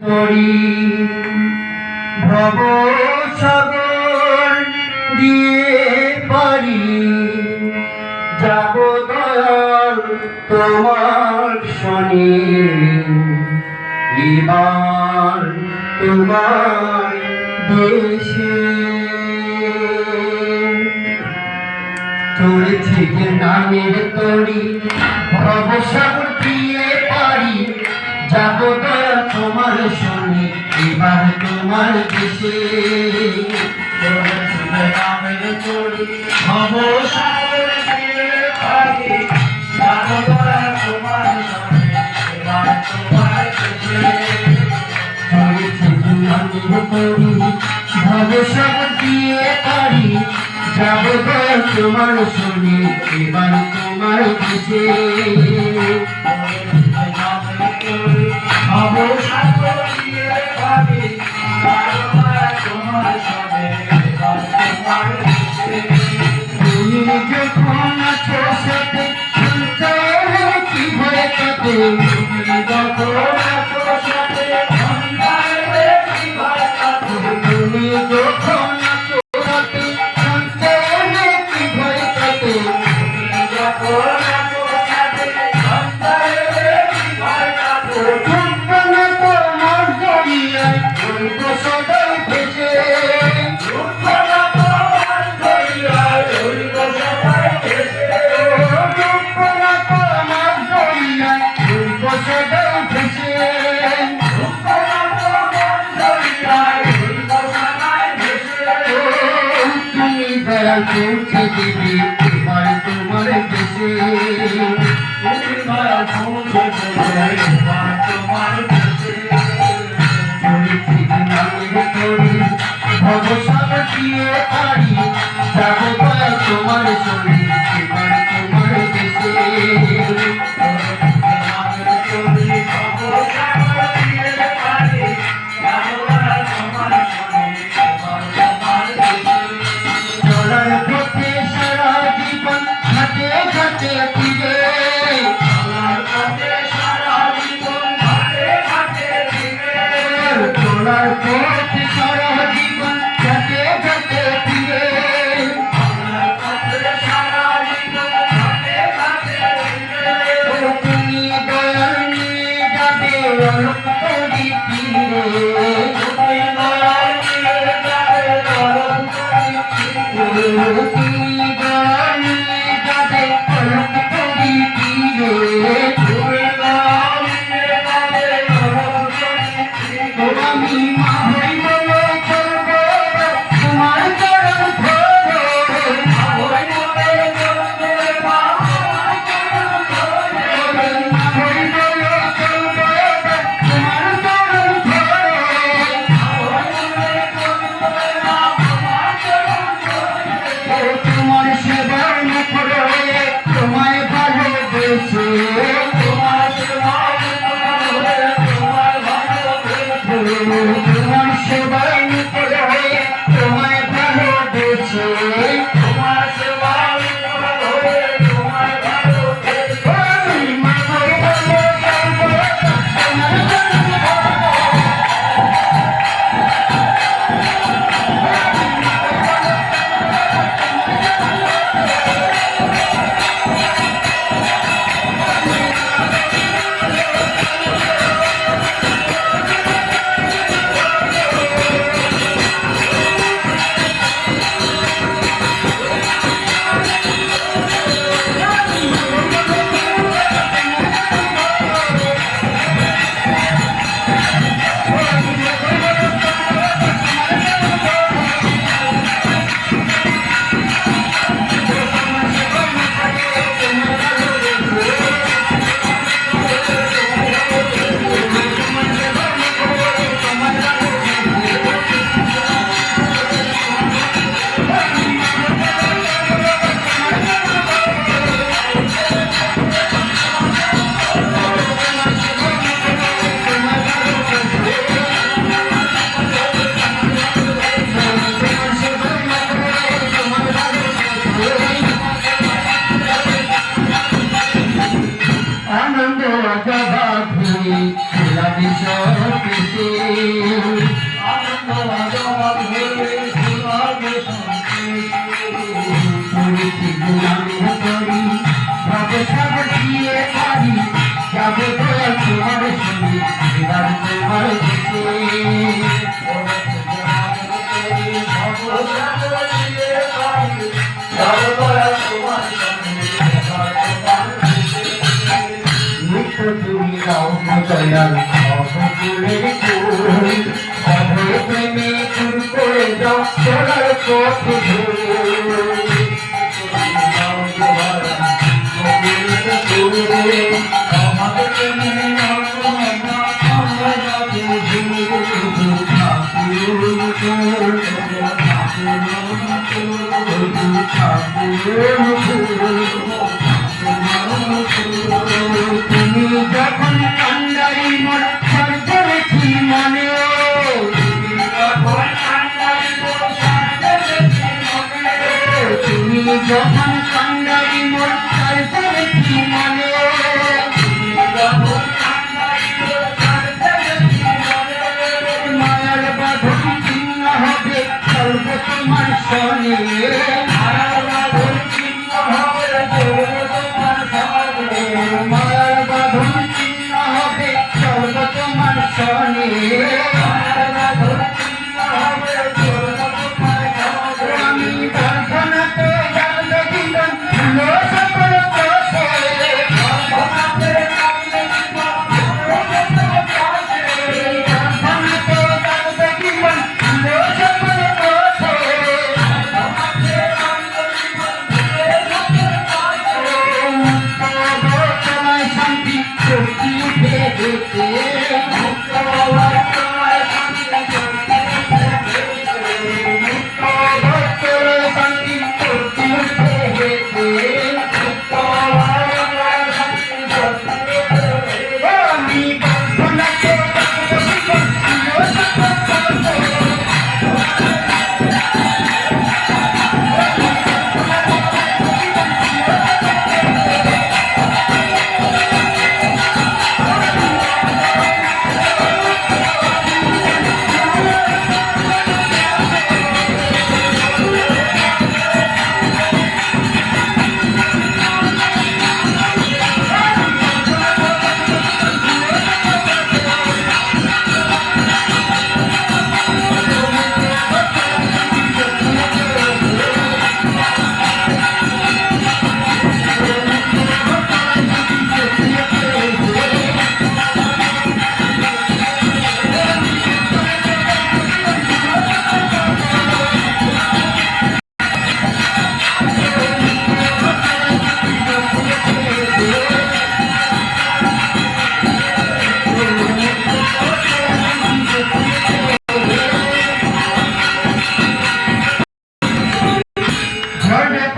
করি ভব সাগর দিয়ে পারি। যাব দয়াল তোমার শনি। এবার তোমার দেশে। তোর থেকে নামের তরি পারি যাব দয়া তোর তরি পারি। যাব দয়া তোমার শনি এবার তোমার দেশে তোমার শুনি এবার তোমার দেশে। যখন আছো সাথে সঞ্চয় কি ভয় কাটে তুমি যখন আছো সাথে সঞ্চয় কি ভয় কাটে তুমি যখন আছো সাথে সঞ্চয় কি ভয় কাটে তুমি যখন পৌঁছে দিবি তোমার দেশে তোমার তোমার তোমার দয়াল অবকুলের কুল অভয় প্রেমে চুর করে যাও চলার পথ ধরে তুমি তুমি Thank you.